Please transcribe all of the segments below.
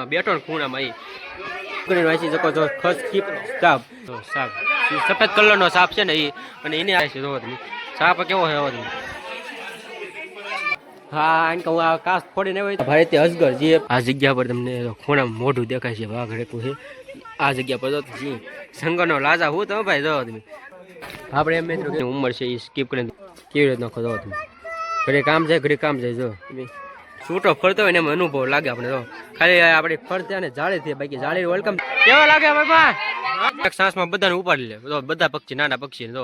આમાં બે ત્રણ ખૂણામાં એ કરીને વાંચી શકો છો ખસ કીપ સાપ. સાપ. સફેદ સફેદ કલરનો સાપ છે ને એ અને એને આવે છે જોવો તમે. સાપ કેવો છે અવાજ હા આને કહું આ કાસ ફોડીને હોય ભારતીય અજગર જે આ જગ્યા પર તમને ખૂણામાં મોઢું દેખાય છે વાઘ રેકું છે. આ જગ્યા પર જો જી. સંગરનો લાજા હું તમે ભાઈ જો તમે. આપણે એમ મિત્રો કે ઉંમર છે એ સ્કીપ કરીને કેવી રીતના ખોદો તમે. ઘરે કામ જાય ઘરે કામ જાય જો તમે. છૂટો ફરતો હોય ને એમ અનુભવ લાગે આપણે તો. ખાલી આપણે ફરતે અને જાળે થી બાકી જાળી વેલકમ કેવા લાગે બાપા એક સાંસમાં બધાને ઉપાડી લે. બધા પક્ષી, નાના પક્ષી જો.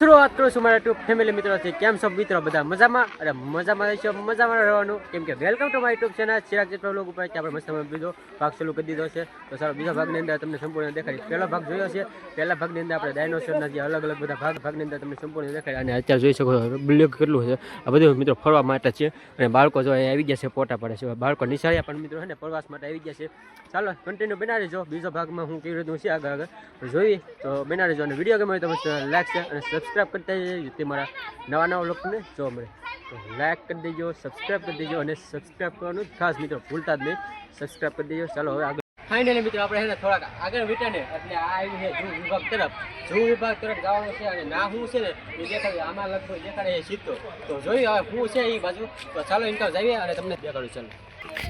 શરૂઆત કરું છું મારા ટુ ફેમિલી મિત્રો છે કેમ છો મિત્રો? બધા મજામાં? અરે મજામાં રહેશો મજામાં રહેવાનું. કેમ કે welcome to my YouTube channel Chirag જેટલો લોકો ઉપર આપણે મસ્ત બીજો ભાગ ચાલુ કરી દીધો છે. તો સારો બીજા ભાગની અંદર તમને સંપૂર્ણ દેખાડી. પહેલો ભાગ જોયો છે. પહેલા ભાગની અંદર આપણે ડાયનોસરના જે અલગ અલગ બધા ભાગ, ભાગની અંદર તમને સંપૂર્ણ દેખાડી. અને અત્યારે જોઈ શકો છો કેટલું છે. આ બધું મિત્રો ફરવા માટે છે. અને બાળકો જો આવી ગયા છે પોટા પડે છે. બાળકો નિશાળ્યા પણ મિત્રો છે ને પ્રવાસ માટે આવી ગયા છે. ચાલો કન્ટિન્યુ બનાવી જો. બીજો ભાગમાં હું કેવી રીતનું છે આગળ આગળ. જોઈએ. તો બનાવી જો અને વીડિયો ગમે હોય તો મસ્ત લાઈક છે અને સબસ્ક્રાઈબ કરતા જજો તે મારા નવા નવા લોકોને જોવા મળે. તો લાઈક કરી દેજો સબસ્ક્રાઈબ કરી દેજો અને સબસ્ક્રાઈબ કરવાનું ખાસ મિત્રો ભૂલતા જ નહીં. સબસ્ક્રાઈબ કરી દેજો. ચાલો હવે આગળ. ફાઇનલી મિત્રો આપણે એને થોડાક આગળ વીટાને એટલે આ આવી છે જૂ વિભાગ તરફ. જૂ વિભાગ તરફ જવાનું છે અને ના શું છે ને એ દેખાડે આમાં લગભગ દેખાડે એ સીધો તો જોઈએ હવે શું છે એ બાજુ. તો ચાલો ઇન્ટર જઈએ અને તમને દેખાડું. ચાલો.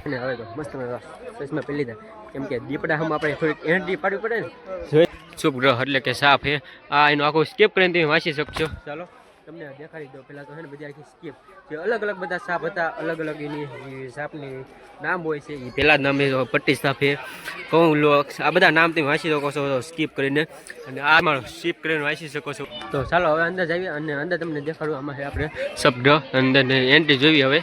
અને હવે તો મસ્ત ચશ્મા પહેલી દે કેમ કે દીપડા હમ આપણે થોડીક એનર્જી પાડવી પડે ને. શુભ ગ્રહ એટલે કે સાપ હે આ એનું આખું સ્કેપ કરીને તમે વાંચી શકશો. ચાલો, તમને દેખાડી દો પહેલાં તો છે ને બધી આખી સ્કેપ જે અલગ અલગ બધા સાપ હતા, અલગ અલગ એની સાપની નામ હોય છે એ પહેલાં નામ પટ્ટી સાપ છે. કહું આ બધા નામ તમે વાંચી શકો છો સ્કીપ કરીને. અને આ મારો સ્કીપ કરીને વાંચી શકો છો. તો ચાલો, હવે અંદર જઈએ અને અંદર તમને દેખાડું, આમાં આપણે શબ્દ અંદર એન્ટ્રી જોઈએ હવે.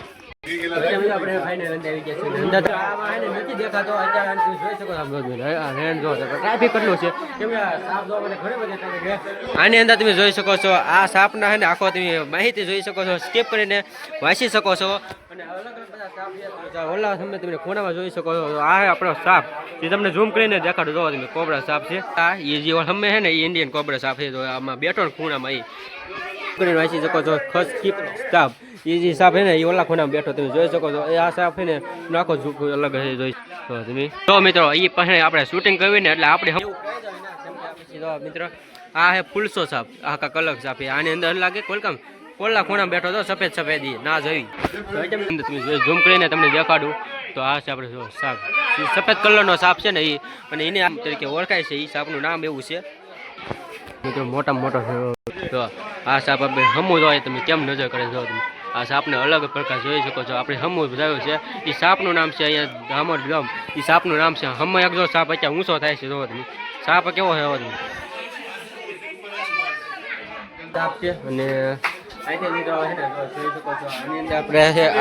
આને અંદર તમે જોઈ શકો છો. આ સાપના છે ને આખો તમે માહિતી જોઈ શકો છો. સ્કીપ કરીને વાંચી શકો છો. અને અલગ અલગ ઓલા તમે તમે ખૂણામાં જોઈ શકો છો. આ આપણો સાપ. જે તમને ઝૂમ કરીને દેખાડો. જોવો તમે, કોબરા સાપ છે. આ એ જે હમે છે ને એ ઇન્ડિયન કોબરા સાપ છે. આમાં બેઠો ખૂણામાં એ કરીને વાંચી શકો છો. ખસ કીપ સાપ એ જે સાપ છે ને, એ ઓલા ખૂણામાં બેઠો તમે જોઈ શકો છો. એ આ સાપ છે ને આખો ઝૂક અલગ છે જોઈ તો તમે. તો મિત્રો એ પાસે આપણે શૂટિંગ કરવી ને, એટલે આપણે મિત્રો, આ હે ફૂલસો સાપ. આ કાંક અલગ સાપ આની અંદર લાગે કોલકામ કોલા ખૂણા બેઠો તો સફેદ સફેદ, ના જોઈ. તમે ઝૂમ કરીને તમને દેખાડું. તો આ છે આપણે જો સાપ. સફેદ કલરનો સાપ છે ને એ અને એને આમ તરીકે ઓળખાય છે. એ સાપનું નામ એવું છે. મિત્રો, મોટામાં મોટો તો આ સાપ આપણે હમું હોય તમે કેમ નજર કરે છો? તમે આ સાપને અલગ પ્રકાર જોઈ શકો છો. આપણે હમું બધાયો છે. એ સાપનું નામ છે અહીંયા ધામર ગામ. એ સાપનું નામ છે હમ એક સાપ, અત્યારે ઊંચો થાય છે જોવો તમે. સાપ કેવો છે અને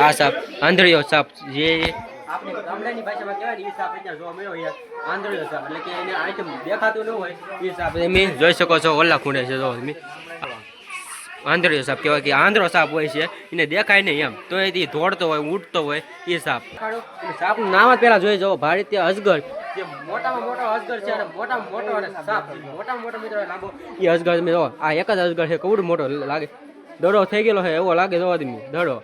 આ સાપ આંધળીઓ સાપ જે જોઈ શકો છો, ઓલા ખૂણે છે આંધળીયો સાપ કહેવાય કે આંધળો સાપ હોય છે, એને દેખાય નહીં એમ. તો એ દોડતો હોય, ઉડતો હોય, એ સાપ. સાપનું નામ જ પહેલાં જોઈ જવો ભારતીય અજગર. એ અજગર મેં આ એક જ અજગર છે, કવડું મોટો લાગે. દડો થઈ ગયેલો છે, એવો લાગે જો આદમી દડો.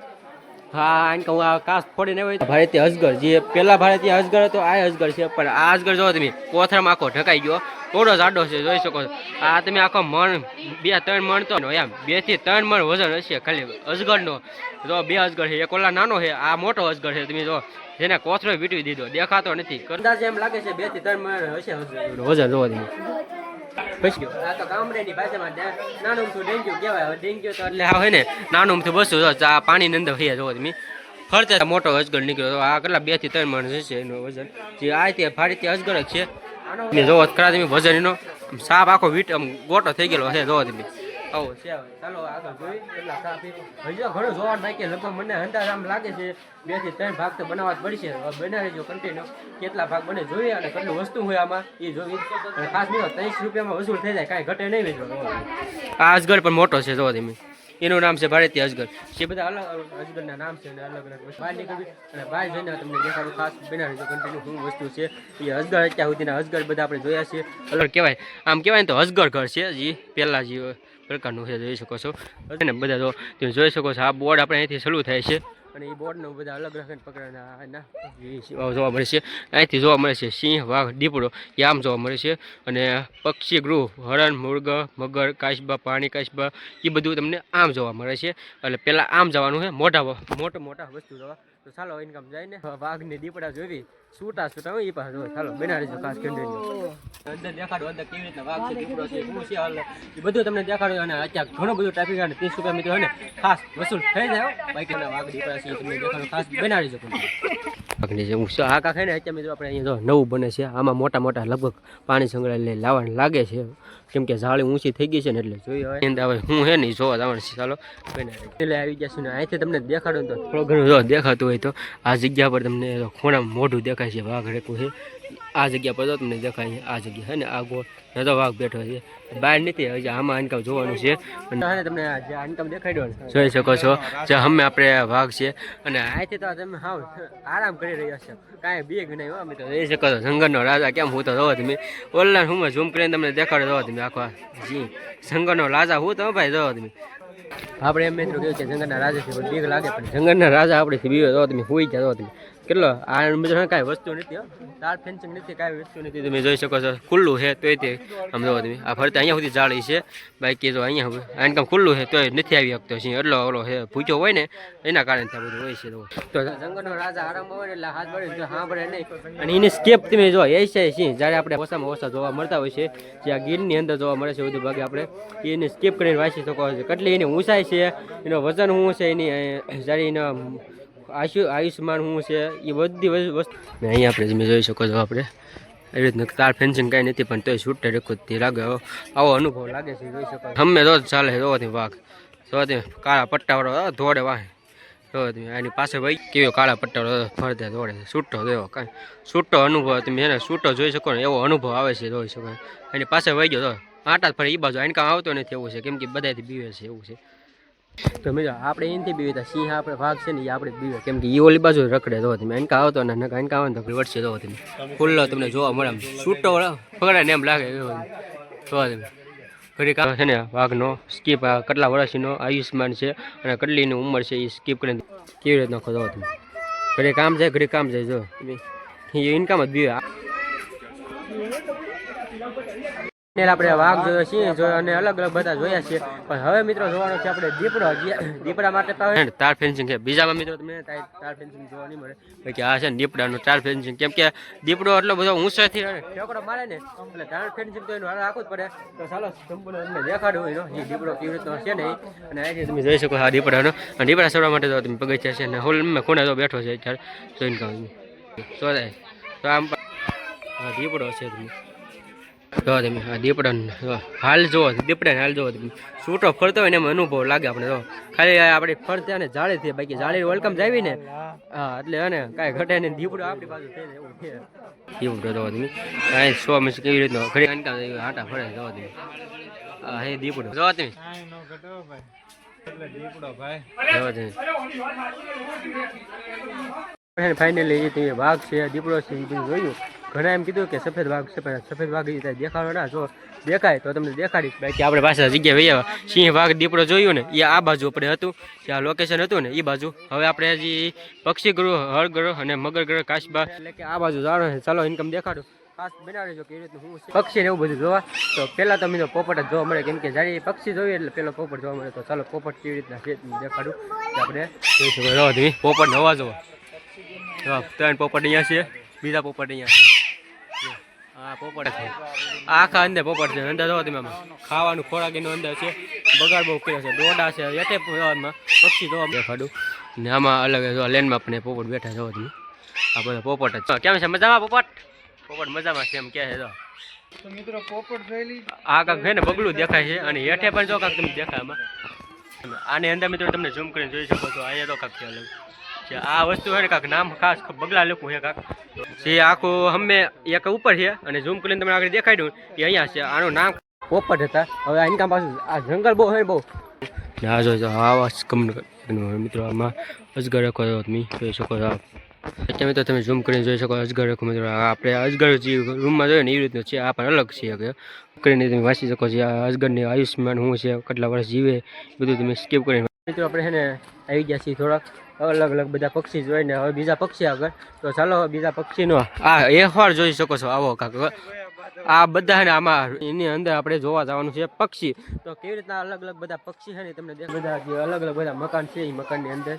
હા, આને કહું, આ કાસ ફોડીને હોય. ભારતીય અજગર, જે પહેલા ભારતીય અજગર હતો, આ અજગર છે, પણ આ અજગર જો તમે કોથરામાં આખો ઢકાઈ ગયો. થોડો જાડો છે, જોઈ શકો છો. આ તમે આખો મણ, બે, ત્રણ મણ તો એમ. બેથી ત્રણ મણ વજન હશે ખાલી. અજગરનો. જો બે અજગર છે, એક ઓલા નાનો છે, આ મોટો અજગર છે, તમે જો, જેને કોથરો વીટવી દીધો, દેખાતો નથી. અંદાજે એમ લાગે છે બેથી ત્રણ મણ હશે વજન જોવા તમે. પછી તો એટલે આ હોય ને નાનું જો આ પાણીની અંદર હૈયા, જોવો તમે. ફરતે મોટો અજગર નીકળ્યો. આ કેટલા બેથી ત્રણ મણ હશે એનું વજન. જે આ તે ફાડીથી અજગર જ છે. તમે જોવો કરા તમે વજન એનો સાપ આખો વીટ આમ ગોટો થઈ ગયેલો છે જોવો તમે. આવો છે ચાલો આગળ જોઈ કેટલા સાપ. હજી ઘણું જોવા બાકી લગભગ મને અંદાજ આમ લાગે છે બેથી ત્રણ ભાગ તો બનાવવા જ પડશે. બનાવી જો કન્ટિન્યુ કેટલા ભાગ બને જોઈએ અને કેટલું વસ્તુ હોય આમાં એ જોવી. ખાસ મિત્રો ત્રીસ રૂપિયામાં વસૂલ થઈ જાય કાંઈ ઘટે નહીં મિત્રો. આ પણ મોટો છે જોવો તમે. એનું નામ છે ભારતીય અજગર. જે બધા અલગ અલગ અજગરના નામ છે અને અલગ અલગ બહાર નીકળવી અને બહાર જઈને તમને દેખાડું, ખાસ બનાવી તો કન્ટિન્યુ શું વસ્તુ છે. એ અજગર અત્યાર સુધીના અજગર બધા આપણે જોયા છે. અલગ કહેવાય. આમ કહેવાય તો અજગર ઘર છે જે પહેલાં જે પ્રકારનું છે, જોઈ શકો છો. અને બધા તમે જોઈ શકો છો, આ બોર્ડ આપણે અહીંથી શરૂ થાય છે. અને એ બોર્ડનો બધા અલગ અલગ પકડવાના જોવા મળે છે. અહીંથી જોવા મળે છે સિંહ, વાઘ, દીપડો એ આમ જોવા મળે છે. અને પક્ષી, ગૃહ, હરણ, મૃગ, મગર કાચબા પાણી કાચબા એ બધું તમને આમ જોવા મળે છે. એટલે પહેલાં આમ જવાનું છે. મોટા મોટા મોટા વસ્તુ જોવા. તો ચાલો ઇન્કમ જાય ને વાઘ ને દીપડા જોવી છૂટા છૂટા હોય એ પાસે જોવે ચાલો બનાવી છો ખાસ કન્ટિન્યુ અંદર દેખાડો અંદર કેવી રીતના વાઘ છે, દીપડો છે, શું છે હાલ. એ બધું તમને દેખાડો અને અત્યારે ઘણો બધો ટ્રાફિક અને ત્રીસ રૂપિયા મિત્રો ને, ખાસ વસૂલ થઈ જાય. બાકી વાઘ, દીપડા છે તમને દેખાડો. ખાસ બનાવી વાઘની જે ને, અત્યારે મિત્રો આપણે અહીંયા જો નવું બને છે. આમાં મોટા મોટા લગભગ પાણી સંગ્રહાલય લાવવાનું લાગે છે. કેમ કે ઝાડી ઊંચી થઈ ગઈ છે ને એટલે જોઈએ હવે. હું હે ને ઈ જોવા જવાનું છે. ચાલો એટલે આવી ગયા છે ને, અહીંથી તમને દેખાડો તો થોડો ઘણું જો દેખાતું હોય તો આ જગ્યા પર તમને ખૂણામાં મોઢું દેખાય છે, વાઘ રેકું છે. આ જગ્યા પર તો તમને દેખાય છે, આ જગ્યા છે આ ગોળ. તો વાઘ બેઠો છે. બહાર નથી હજી આમાં આનકામ જોવાનું છે. અને તમને જે આનકામ દેખાડ્યો ને જોઈ શકો છો જે હમે આપણે વાઘ છે. અને અહીંથી તો તમે હાવ આરામ કરી રહ્યા છો. કાંઈ બીક નહીં અમે તો જોઈ શકો છો, જંગલનો રાજા કેમ હું તો જોવો તમે ઓનલાઈન હું ઝૂમ કરીને તમને દેખાડો જોવો તમે આખો જી. જંગલનો રાજા હું તો ભાઈ જોવો તમે આપણે એમ મિત્રો કહ્યું કે જંગલના રાજા છે, પણ બીક લાગે, પણ જંગલના રાજા આપણે બીવે તો તમે હોઈ ગયા તો તમે. કેટલો? આ મિત્રો કાંઈ વસ્તુ નથી તાર ફેન્સિંગ નથી, કાંઈ વસ્તુ નથી. તમે જોઈ શકો છો, ખુલ્લું છે તોય તે તમે આ ફરતે અહીંયા સુધી જાળી છે. બાકી જો અહીંયા હવે, આને કામ ખુલ્લું છે તોય નથી આવી શકતો છે. એટલો ઓલો છે ભૂચો હોય ને, એના કારણે ત્યાં બધું હોય છે તો. જંગલનો રાજા આરામ હોય એટલે હાથ પડે જો સાંભળે નહીં. અને એની સ્કેપ તમે જો, એ છે સિંહ જ્યારે આપણે ઓછામાં ઓછા જોવા મળતા હોય છે, જે આ ગીરની અંદર જોવા મળે છે, બધું ભાગે આપણે, એને સ્કેપ કરીને વાંચી શકો છો. કેટલી એની ઊંચાઈ છે, એનો વજન શું છે, એની, જ્યારે એનો આયુ આયુષ્યમાન શું છે એ બધી વસ્તુ અહીંયા આપણે તમે જોઈ શકો છો આપણે. એવી રીતના તાર ફેન્સિંગ કાંઈ નથી, પણ તોય છૂટે રેખો તે લાગે. આવો અનુભવ લાગે છે, જોઈ શકો હમે રોજ ચાલે તમે વાઘ. તમે, કાળા પટ્ટાવાળો ધોડે વાહે. તમે એની પાસે ભાઈ, કેવો કાળા પટ્ટાવાળો ફરતે દોડે છૂટો દેવો કાંઈ. છૂટો અનુભવ તમે એને છૂટો જોઈ શકો ને, એવો અનુભવ આવે છે, જોઈ શકો એની પાસે વહી ગયો તો, આટા ફરી એ બાજુ આને કામ આવતો નથી એવું છે, કેમ કે બધાથી બીવે છે એવું છે. તો મિત્રો, આપણે એનથી બીવે સિંહ આપણે ભાગ છે ને એ આપણે બીવે. કેમ કે એ ઓલી બાજુ રખડે તો તમે એનકા આવતો ને નકા એનકા આવે ને તો વળશે તો તમે ખુલ્લો તમને જોવા મળે છૂટો પકડે ને એમ લાગે એવો જોવા તમે ઘડી કામ છે ને વાઘનો સ્કીપ કેટલા વર્ષનો આયુષ્યમાન છે અને કેટલીની ઉંમર છે એ સ્કીપ કરીને કેવી રીતના ખોદો તમે ઘડી કામ જાય ઘડી કામ જાય, જો. તમે એ ઇન્કમ જ બીવે. આપણે વાઘ જોયો, સિંહ જોયો અને અલગ અલગ બધા જોયા છે પણ હવે મિત્રો જોવાનો છે આપણે દીપડો જે દીપડા માટે તો તાર ફેન્સિંગ છે. બીજામાં મિત્રો તમને તાર ફેન્સિંગ જોવા નહીં મળે. કે આ છે ને દીપડાનું તાર ફેન્સિંગ. કેમ કે દીપડો એટલો બધો ઊંચાઈથી અને ઠેકડો મારે ને, એટલે તાર ફેન્સિંગ તો એનું હાલ રાખવું જ પડે. તો ચાલો, સંપૂર્ણ અમને દેખાડું એનો. એ દીપડો કેવી રીતનો છે ને અને અહીંથી તમે જોઈ શકો આ દીપડાનો. અને દીપડા ચડવા માટે તો તમે પગથિયા છે ને હોલ મેં ખૂણે તો બેઠો છે અત્યારે. જોઈને કહું તો આમ દીપડો છે તમે જો તમે દીપડાને હાલ જુઓ, દીપડાને હાલ જુઓ છૂટો ફરતો હોય ને એમ અનુભવ લાગે આપણે તો ખાલી આપણે ફરતા ને જાળી થઈ બાકી જાળી વેલકમ જાવી ને. હા, એટલે અને કાંઈ ઘટે ને દીપડો આપણી બાજુ થઈ જાય એવું છે. સો મિસ કેવી રીતનો ઘડી અનકા હા એ વાઘ છે દીપડો છે, એ જોયું. ઘણા એમ કીધું કે સફેદ વાઘ છે સફેદ વાઘ ત્યાં દેખાડો ના જો દેખાય તો તમને દેખાડીશ. બાકી આપણે પાસે જગ્યા વહી સિંહ વાઘ દીપડો જોયું ને એ આ બાજુ આપણે હતું. ત્યાં લોકેશન હતું ને એ બાજુ. હવે આપણે હજી પક્ષી ગ્રહ હળ ગ્રહ અને મગર ગ્રહ કાશબા. એટલે કે આ બાજુ જાણો છે. ચાલો ઇન્કમ દેખાડું. ખાસ બનાવી જો કેવી રીતનું હું પક્ષી ને એવું બધું જોવા. તો પહેલાં તો પોપટ જ જોવા મળે. કેમ કે જ્યારે પક્ષી જોઈએ એટલે પેલો પોપટ જોવા મળે. તો ચાલો પોપટ કેવી રીતના દેખાડું. આપણે જોઈ શકો જો તમે પોપટ નવા જો ત્રણ પોપટ અહીંયા છે. બીજા પોપટ અહીંયા છે. જો, આ પોપટ છે. આખા અંદર પોપટ છે અંદર જોવો તમે ખાવાનું ખોરાક એનો અંદર છે. બગાડ બહુ કર્યો છે. દોડા છે. એટલે પક્ષી જોવા દેખાડું. ને આમાં અલગ જો લેનમાં પણ પોપટ બેઠા જોવો તમે. આ બધા પોપટ જ. કેમ છે? મજામાં પોપટ? પોપટ મજામાં છે એમ કે છે જો. મિત્રો પોપટ જોયેલી આ કાંક છે ને બગલું દેખાય છે અને હેઠે પણ જો કાંક તમને દેખાય આમાં. આની અંદર મિત્રો તમને ઝૂમ કરીને જોઈ શકો છો. અહીંયા તો કાંક છે અલગ. આ વસ્તુ ને કાંક નામ ખાસ બગલા લખું છે કાંક. જે આખું હમે એક ઉપર છે અને ઝૂમ કરીને તમને આગળ દેખાડ્યું કે અહીંયા છે. આનું નામ પોપટ હતા. હવે અહીં કામ પાછું આ જંગલ બહુ હોય બહુ. આ જો જો આવા કમ મિત્રો, આમાં અજગર રખો તમે જોઈ શકો છો તમે તો તમે ઝૂમ કરીને જોઈ શકો અજગર રખો મિત્રો. આપણે અજગર જે રૂમમાં જોઈએ ને એવી રીતનું છે. આ પણ અલગ છે કે કરીને તમે વાંચી શકો છો આ અજગરની આયુષ્યમાન શું છે, કેટલા વર્ષ જીવે, એ બધું તમે સ્કીપ કરીને. મિત્રો, આપણે છે ને આવી ગયા છીએ થોડાક. અલગ અલગ બધા પક્ષી જોઈને હવે બીજા પક્ષી આગળ. તો ચાલો બીજા પક્ષીનો આ એહવાર જોઈ શકો છો, આવો કાક. આ બધા ને આમાં એની અંદર આપણે જોવા જવાનું છે પક્ષી. તો કેવી રીતના અલગ અલગ બધા પક્ષી છે ને તમને બધા જે અલગ અલગ બધા મકાન છે એ મકાનની અંદર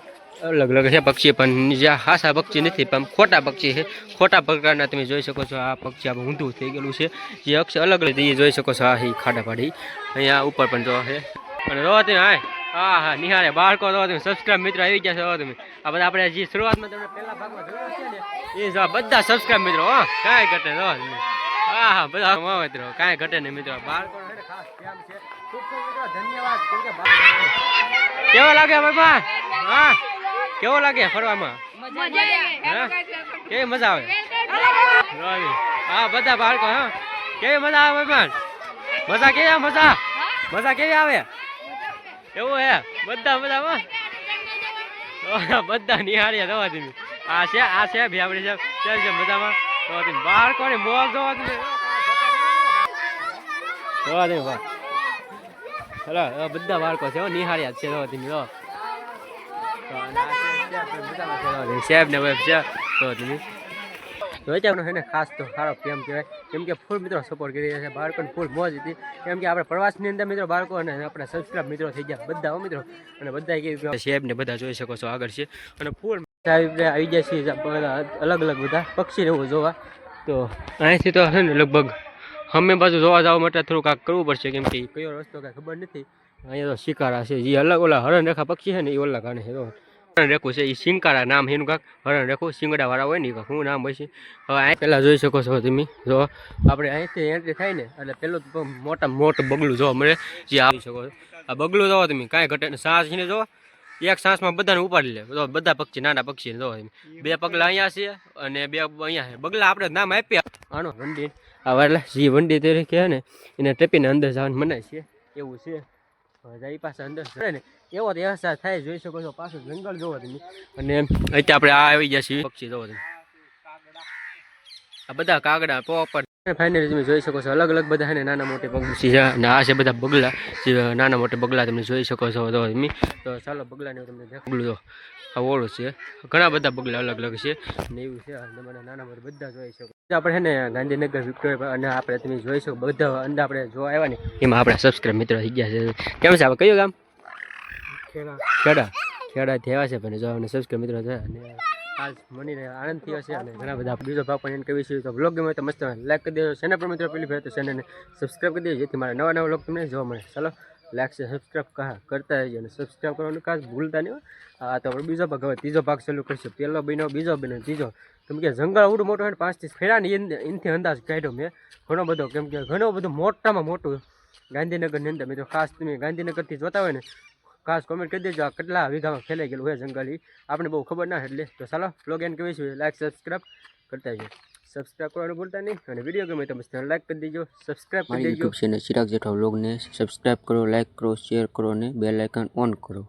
અલગ અલગ છે પક્ષી, પણ જ્યાં હાસા પક્ષી નથી, પણ ખોટા પક્ષી છે. ખોટા પ્રકારના તમે જોઈ શકો છો, આ પક્ષી આપણે ઊંધું થઈ ગયેલું છે. જે અક્ષર અલગ અલગ જોઈ શકો છો, આ ખાડા પાડી. અહીંયા ઉપર પણ જોવા છે અને જો તમે હાય હા હા નિહાળે. બાળકો તો તમે સબસ્ક્રાઇબ મિત્રો આવી ગયા છો તમે. આ બધા આપણે જે શરૂઆતમાં તમને પહેલા ભાગમાં જોયું છે ને એ જો બધા સબસ્ક્રાઇબ મિત્રો હા. કાંઈ ઘટે જો હા હા બધા મિત્રો. કાંઈ ઘટે નહીં મિત્રો. બાળકો ખાસ ધ્યાન છે. ખૂબ ખૂબ મિત્રો ધન્યવાદ. કેમ કે બા- કેવો લાગે બાબા હા? કેવો લાગે ફરવામાં? કેવી મજા આવે? હા બધા બાળકો હા. કેવી મજા આવે ભાઈ મજા કેવી મજા મજા કેવી આવે? એવું હે? બધા ઓહ, બધા નિહાળ્યા જવા તમે આ છે આ છે ભેવડી છે. ચાલ છે બધામાં તો તમે બાળકોની મોજ જોવા તમે જોવા તમે બા આ બધા બાળકો છે? નિહાળ્યા છે જવા તમે જો સાહેબ. ને વેબ છે તો વેચાણનો છે ને ખાસ તો સારો પ્રેમ કહેવાય. કેમ કે ફૂલ મિત્રો સપોર્ટ કરી રહ્યા છે. બાળકોને ફૂલ મોજ હતી. કેમ કે આપણે પ્રવાસની અંદર મિત્રો બાળકો અને આપણા સબસ્ક્રાઈબ મિત્રો થઈ ગયા બધા મિત્રો. અને બધા કે શેપ ને બધા જોઈ શકો છો આગળ છે. અને ફૂલ આવી આવી ગયા બધા અલગ અલગ બધા પક્ષી એવું જોવા. તો અહીંથી તો છે ને લગભગ અમે બાજુ જોવા જવા માટે થોડુંક કાંક કરવું પડશે. કેમ કે કયો રસ્તો કાંઈ ખબર નથી. અહીંયા તો શિકારા છે. જે અલગ ઓલા હરણ રેખા પક્ષી છે ને એ ઓલા કારણે છે. હરણ રેખું છે એ શિંકારા નામ એનું કાંક. હરણ રેખું શિંગાડાવાળા હોય ને કાંક. શું નામ હોય છે. હવે અહીં પહેલાં જોઈ શકો છો તમે. જો, આપણે અહીંથી એન્ટ્રી થાય ને, એટલે તો મોટા મોટું બગલું જોવા મળે. જે આવી શકો આ બગલું જોવો તમે, કાંઈ ઘટે ને સાસ ને જો, એક સાસમાં બધાને ઉપાડી લે. તો બધા પક્ષી, નાના પક્ષી જો બે પગલા અહીંયા છે અને બે અહીંયા છે. બગલા આપણે નામ આપ્યા. આનો વંડી, આ એટલે જે વંડી તરીકે ને, એને ટેપીને અંદર જવાનું મનાય છે. એવું છે. જાય પાસે અંદર. ને એવો અહેસાસ થાય જોઈ શકો છો, પાછું જંગલ જોવો તમે. અને અત્યારે આપણે આ આવી ગયા છીએ. પક્ષી જોવો તમે. આ બધા કાગડા પોપર ફાઇનલી તમે જોઈ શકો છો અલગ અલગ બધા છે ને નાના મોટે પક્ષી છે. અને આ છે બધા બગલા, જે નાના મોટા બગલા તમે જોઈ શકો છો તો તમે. તો ચાલો બગલાને તમને દેખાડું. તો આ ઓળું છે. ઘણા બધા બગલા અલગ અલગ છે. અને એવું છે મને નાના મોટા બધા જોઈ શકો આપણે છે ને ગાંધીનગર, વિક્ટોરિયા અને આપણે તમે જોઈ શકો, બધા અંદર આપણે જોવા આવ્યા ને, એમાં આપણા સબસ્ક્રાઇબ મિત્રો થઈ ગયા છે. કેમ છે? આપણે કયું ગામ? ખેડા. ખેડા? થયા છે પણ જો અને સબસ્ક્રાઇબ મિત્રો છે, અને આજ મનીને આનંદ થયો છે, અને ઘણા બધા બીજો ભાગ પણ એને કહેવી છે તો બ્લોગ ગમે તો મસ્ત લાઈક કરી દેજો. ચેનલ પર મિત્રો પેલી ભાઈ તો ચેનલને સબસ્ક્રાઇબ કરી દેજો, જેથી મારા નવા નવા બ્લોગ તમને જોવા મળે. ચાલો લાઈક છે સબસ્ક્રાઇબ કહા કરતા રહેજો, અને સબસ્ક્રાઇબ કરવાનું ખાસ ભૂલતા નહીં આ તો આપણે બીજો ભાગ, હવે ત્રીજો ભાગ ચાલુ કરશે. પહેલો બન્યો, બીજો બન્યો, ત્રીજો. કેમ કે જંગલ આવડું મોટું હોય પાંચથી ફેરાની એન- એનથી અંદાજ કાઢ્યો મેં ઘણો બધો. કેમ કે ઘણો બધો મોટામાં મોટું ગાંધીનગરની અંદર મિત્રો, ખાસ તમે ગાંધીનગરથી જોતા હોય ને ખાસ કોમેન્ટ કરી દેજો. આ કેટલા વીઘામાં ફેલાઈ ગયેલું હોય જંગલ ઈ? આપણે બહુ ખબર ના એટલે. તો ચાલો બ્લોગ એન્ડ કહીશું લાઈક સબસ્ક્રાઈબ કરતા જઈએ સબસ્ક્રાઈબ કરવાનું ભૂલતા નહીં. અને વીડિયો ગમે તો મસ્ત લાઈક કરી દેજો. સબસ્ક્રાઈબ કરી દેજો. ચેનલ ચિરાગ જેઠા બ્લોગને સબસ્ક્રાઇબ કરો લાઇક કરો શેર કરો અને બેલ આઇકન ઓન કરો.